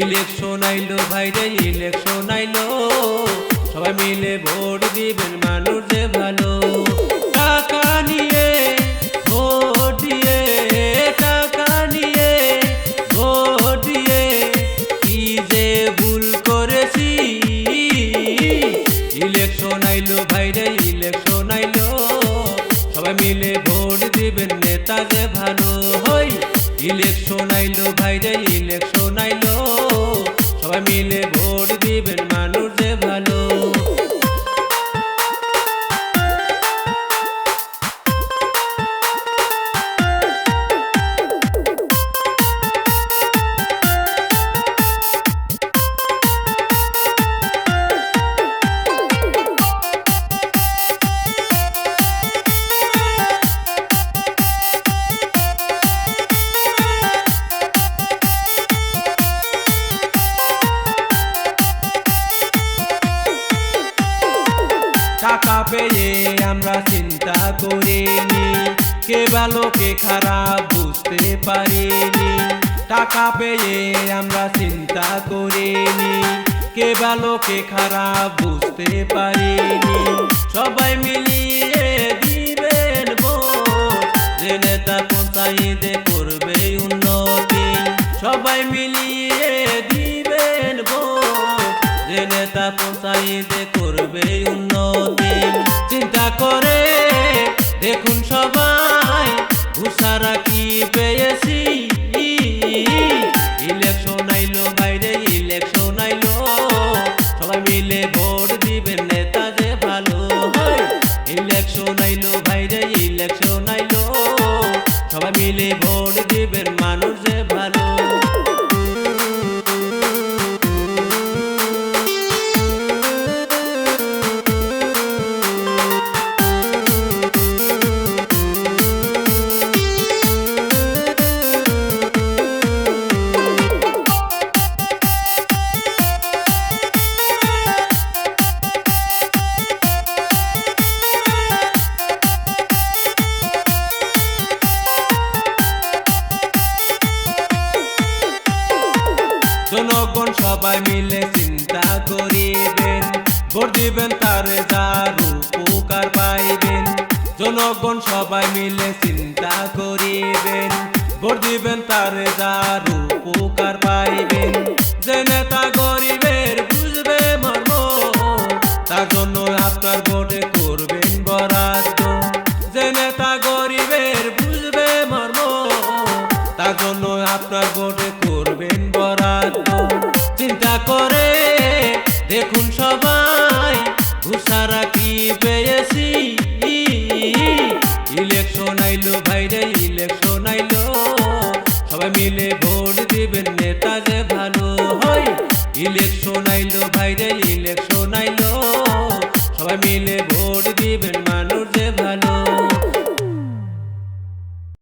Election আইলো ভাইরে election আইলো। সবাই মিলে ভোট দিবেন, মানুষ যে ভালো। টাকা নিয়ে, ভোট দিয়ে, টাকা নিয়ে, ভোট দিয়ে কি যে ভুল করেছি। ইলেকশন আইলো ভাইরে ইলেকশন আইলো। সবাই মিলে ভোট দিবেন, নেতা যে ভালো। হই, ইলেকশন আইলো ভাইরে ইলেকশন আইলো। পেয়ে আমরা চিন্তা করিনি। কে ভালো, কে খারাপ বুঝতে পারিনি। টাকা পেয়ে আমরা চিন্তা করিনি। কে ভালো, কে খারাপ বুঝতে পারিনি। সবাই মিলিয়ে দিবেন যে নেতা পঞ্চায়েতে করবে উন্নতি। সবাই মিলিয়ে দিবেন যে নেতা পঞ্চায়েতে করবে উন্নতি। করে। দেখুন সবাই, ঘুষারা কি পেয়েছি? ইলেকশন আইলো, বাইরে ইলেকশন আইলো। সবাই মিলে ভোট দিবেন, নেতা যে ভালো ইলেকশন আইলো, বাইরে ইলেকশন আইলো। সবাই মিলে ভোট সবাই মিলে চিন্তা করিবেন। ভোট দিবেন তারে যার উপকার পাইবেন। জনগণ সবাই মিলে চিন্তা করিবেন। ভোট দিবেন তারে যার উপকার পাইবেন। যে নেতা দেখুন সবাই ঘুষারা কি পেয়েছি? ইলেকশন আইলো ভাইরে, ইলেকশন আইলো। সবাই মিলে ভোট দিবেন, নেতা যে ভালো হয়। ইলেকশন আইলো ভাইরে, ইলেকশন আইলো। সবাই মিলে ভোট দিবেন